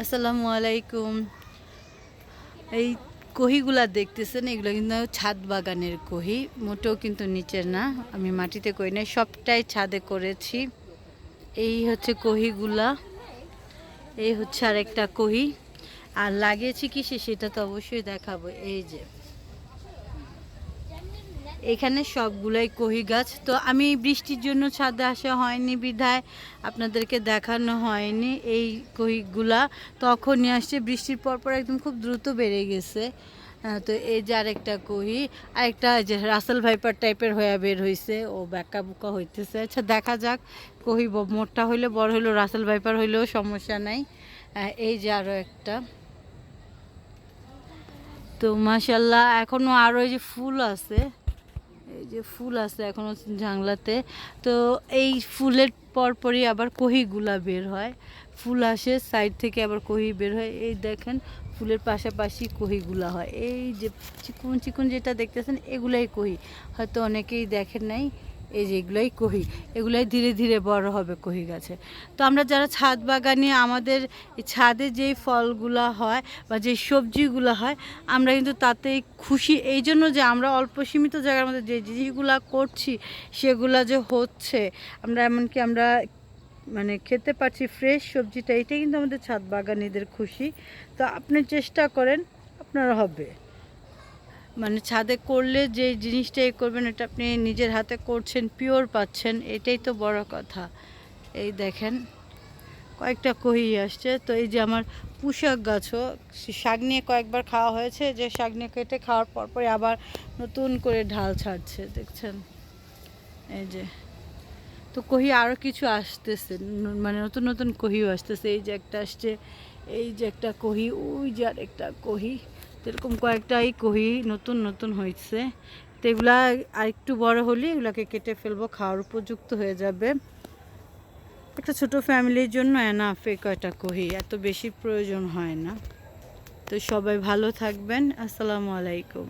আসসালামু আলাইকুম। এই কহিগুলা দেখতেছেন, এগুলো কিন্তু ছাদ বাগানের কহি, মোটেও কিন্তু নিচের না, আমি মাটিতে কই নাই, সবটাই ছাদে করেছি। এই হচ্ছে কহিগুলা, এই হচ্ছে আর একটা কহি, আর লাগিয়েছি কি সেটা তো অবশ্যই দেখাবো, এই যে। এখানে সবগুলাই কহি গাছ। তো আমি বৃষ্টির জন্য ছাদে আসা হয়নি বিধায়, আপনাদেরকে দেখানো হয়নি এই কহিগুলা। তখনই আসছে, বৃষ্টির পর পর একদম খুব দ্রুত বেড়ে গেছে। তো এই যে আরেকটা কহি, আরেকটা যে রাসেল ভাইপার টাইপের হয়ে বের হয়েছে ও ব্যাকা বুকা হইতেছে। আচ্ছা দেখা যাক, কহি ব- মোটা হইলে, বড় হইল, রাসেল ভাইপার হইলেও সমস্যা নাই। এই যে আরও একটা। তো মাশাল্লাহ এখনও আরও যে ফুল আছে যে ফুল আছে এখনও জাংলাতে তো এই ফুলের পরপরই আবার কহিগুলা বের হয়। ফুল আসে সাইড থেকে আবার কহি বের হয়। এই দেখেন, ফুলের পাশাপাশি কহিগুলা হয়। এই যে চিকুন চিকুন যেটা দেখতেছেন, এগুলাই কহি। হয়তো অনেকেই দেখেন নাই। এই যে এগুলাই কহি, এগুলাই ধীরে ধীরে বড় হবে কহি গাছে। তো আমরা যারা ছাদ বাগানে আমাদের ছাদে যেই ফলগুলো হয় বা যে সবজিগুলো হয়, আমরা কিন্তু তাতেই খুশি। এই জন্য যে আমরা অল্প সীমিত জায়গার মধ্যে যে জিনিসগুলা করছি, সেগুলো যে হচ্ছে, আমরা এমনকি আমরা মানে খেতে পারছি ফ্রেশ সবজিটা, এটাই কিন্তু আমাদের ছাদ বাগানিদের খুশি। তো আপনি চেষ্টা করেন আপনারা হবে। মানে ছাদে করলে যে জিনিসটা এ করবেন, এটা আপনি নিজের হাতে করছেন, পিওর পাচ্ছেন, এটাই তো বড় কথা। এই দেখেন, কয়েকটা কহি আসছে। তো এই যে আমার পুষাক গাছও শাক নিয়ে কয়েকবার খাওয়া হয়েছে, যে শাক নিয়ে কেটে খাওয়ার পর পরে আবার নতুন করে ঢাল ছাড়ছে, দেখছেন? এই যে, তো কহি আরও কিছু আসতেছে মানে নতুন নতুন কহিও আসতেছে। এই যে একটা আসছে, এই যে একটা কহি, ওই যে আর একটা কহি। এরকম কয়েকটাই কহি নতুন নতুন হয়েছে তো এগুলা আর একটু বড় হলে এগুলাকে কেটে ফেলব, খাওয়ার উপযুক্ত হয়ে যাবে। একটা ছোট ফ্যামিলির জন্য এনাফে কয়টা কহি, এত বেশি প্রয়োজন হয় না। তো সবাই ভালো থাকবেন। আসসালামু আলাইকুম।